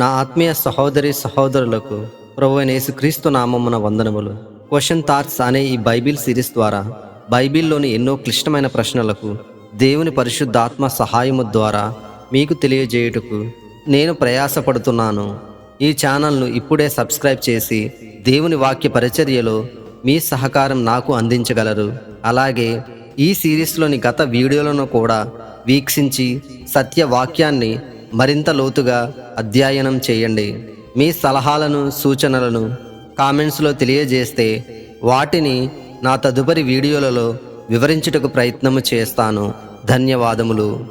నా ఆత్మీయ సహోదరి సహోదరులకు ప్రభు అయిన యేసుక్రీస్తు నామమున వందనములు. క్వశ్చన్ థాట్స్ అనే ఈ బైబిల్ సిరీస్ ద్వారా బైబిల్లోని ఎన్నో క్లిష్టమైన ప్రశ్నలకు దేవుని పరిశుద్ధాత్మ సహాయము ద్వారా మీకు తెలియజేయుటకు నేను ప్రయాసపడుతున్నాను. ఈ ఛానల్ను ఇప్పుడే సబ్స్క్రైబ్ చేసి దేవుని వాక్య పరిచర్యలో మీ సహకారం నాకు అందించగలరు. అలాగే ఈ సిరీస్లోని గత వీడియోలను కూడా వీక్షించి సత్య వాక్యాన్ని మరింత లోతుగా అధ్యయనం చేయండి. మీ సలహాలను సూచనలను కామెంట్స్లో తెలియజేస్తే వాటిని నా తదుపరి వీడియోలలో వివరించుటకు ప్రయత్నము చేస్తాను. ధన్యవాదములు.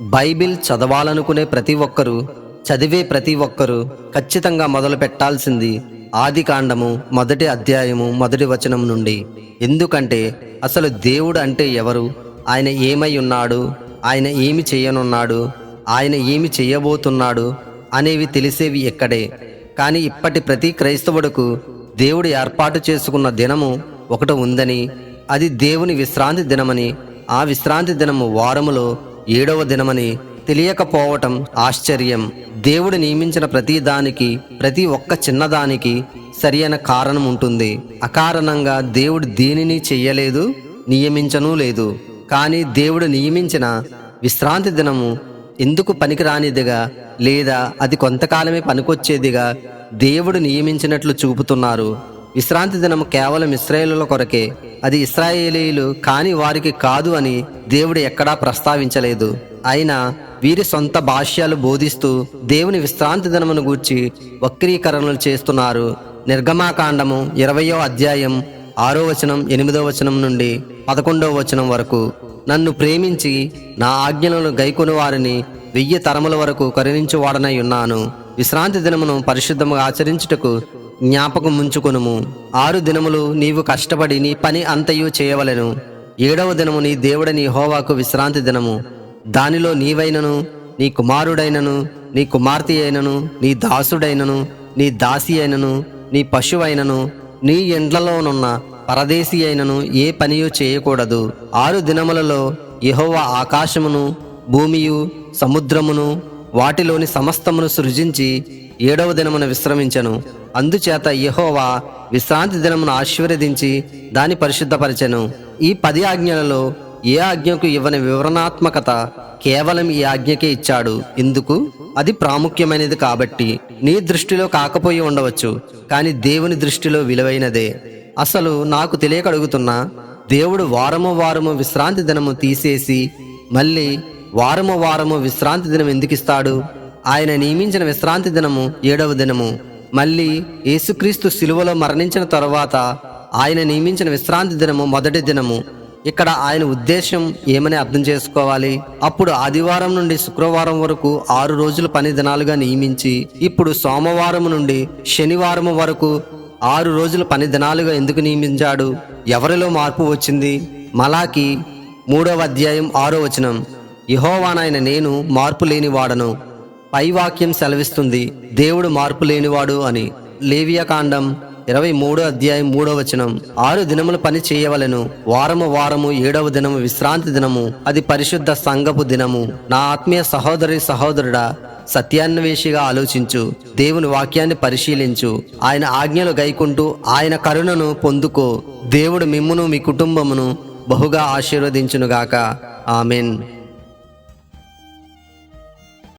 బైబిల్ చదవాలనుకునే ప్రతి ఒక్కరూ చదివే ప్రతి ఒక్కరూ ఖచ్చితంగా మొదలు పెట్టాల్సింది ఆది కాండము మొదటి అధ్యాయము మొదటి వచనం నుండి. ఎందుకంటే అసలు దేవుడు అంటే ఎవరు? ఆయన ఏమై ఉన్నాడు? ఆయన ఏమి చేయనున్నాడు? ఆయన ఏమి చేయబోతున్నాడు అనేవి తెలిసేవి ఎక్కడే. కానీ ఇప్పటి ప్రతి క్రైస్తవుడుకు దేవుడు ఏర్పాటు చేసుకున్న దినము ఒకటి ఉందని అది దేవుని విశ్రాంతి దినమని ఆ విశ్రాంతి దినము వారములో ఏడవ దినమని తెలియకపోవటం ఆశ్చర్యం. దేవుడు నియమించిన ప్రతి దానికి ప్రతి ఒక్క చిన్నదానికి సరియైన కారణం ఉంటుంది. అకారణంగా దేవుడు దేనిని చెయ్యలేదు నియమించను లేదు. కానీ దేవుడు నియమించిన విశ్రాంతి దినము ఎందుకు పనికిరానిదిగా? లేదా అది కొంతకాలమే పనికొచ్చేదిగా? దేవుడు నియమించినట్లు చూపుతున్నారు. విశ్రాంతి దినం కేవలం ఇస్రాయేలుల కొరకే. అది ఇస్రాయేలీలు కాని వారికి కాదు అని దేవుడు ఎక్కడా ప్రస్తావించలేదు. అయినా వీరి సొంత భాష్యాలు బోధిస్తూ దేవుని విశ్రాంతి దినమును గూర్చి వక్రీకరణలు చేస్తున్నారు. నిర్గమాకాండము ఇరవయో అధ్యాయం ఆరో వచనం ఎనిమిదో వచనం నుండి పదకొండవ వచనం వరకు. నన్ను ప్రేమించి నా ఆజ్ఞలను గైకొని వారిని వెయ్యి తరముల వరకు కరుణించువాడనై ఉన్నాను. విశ్రాంతి దినమును పరిశుద్ధముగా ఆచరించుటకు జ్ఞాపకం ముంచుకొనుము ఆరు దినములు నీవు కష్టపడి నీ పని అంతయు చేయవలెను. ఏడవ దినము నీ దేవుడని హోవాకు విశ్రాంతి దినము. దానిలో నీవైనను నీ కుమారుడైనను నీ కుమార్తె అయినను నీ దాసుడైనను నీ దాసి అయినను నీ పశువైనను నీ ఇండ్లలోనున్న పరదేశీ అయినను ఏ పనియు చేయకూడదు. ఆరు దినములలో యహోవ ఆకాశమును భూమియు సముద్రమును వాటిలోని సమస్తమును సృజించి ఏడవ దినమున విశ్రమించను. అందుచేత యహోవా విశ్రాంతి దినమును ఆశీర్వదించి దాని పరిశుద్ధపరచెను. ఈ పది ఆజ్ఞలలో ఏ ఆజ్ఞకు ఇవ్వని వివరణాత్మకత కేవలం ఈ ఆజ్ఞకే ఇచ్చాడు. ఎందుకు అది ప్రాముఖ్యమైనది కాబట్టి నీ దృష్టిలో కాకపోయి ఉండవచ్చు కానీ దేవుని దృష్టిలో విలువైనదే. అసలు నాకు తెలియక అడుగుతున్నా దేవుడు వారము వారము విశ్రాంతి దినము తీసేసి మళ్ళీ వారము వారము విశ్రాంతి దినం ఎందుకు ఇస్తాడు? ఆయన నియమించిన విశ్రాంతి దినము ఏడవ దినము. మళ్ళీ యేసుక్రీస్తు శిలువలో మరణించిన తరువాత ఆయన నియమించిన విశ్రాంతి దినము మొదటి దినము. ఇక్కడ ఆయన ఉద్దేశం ఏమని అర్థం చేసుకోవాలి? అప్పుడు ఆదివారం నుండి శుక్రవారం వరకు ఆరు రోజులు పని దినాలుగా నియమించి ఇప్పుడు సోమవారం నుండి శనివారం వరకు ఆరు రోజులు పని దినాలుగా ఎందుకు నియమించాడు? ఎవరిలో మార్పు వచ్చింది? మలాకి మూడవ అధ్యాయం ఆరో వచనం. యహోవానాయన నేను మార్పు లేనివాడను పై వాక్యం సెలవిస్తుంది దేవుడు మార్పు లేనివాడు అని. లేవియకాండం ఇరవై మూడో అధ్యాయం మూడో వచనం. ఆరు దినములు పని చేయవలెను. వారము వారము ఏడవ దినము విశ్రాంతి దినము. అది పరిశుద్ధ సంగపు దినము. నా ఆత్మీయ సహోదరి సహోదరుడా సత్యాన్వేషిగా ఆలోచించు. దేవుని వాక్యాన్ని పరిశీలించు. ఆయన ఆజ్ఞలు గైకుంటూ ఆయన కరుణను పొందుకో. దేవుడు మిమ్మును మీ కుటుంబమును బహుగా ఆశీర్వదించునుగాక. ఆమెన్.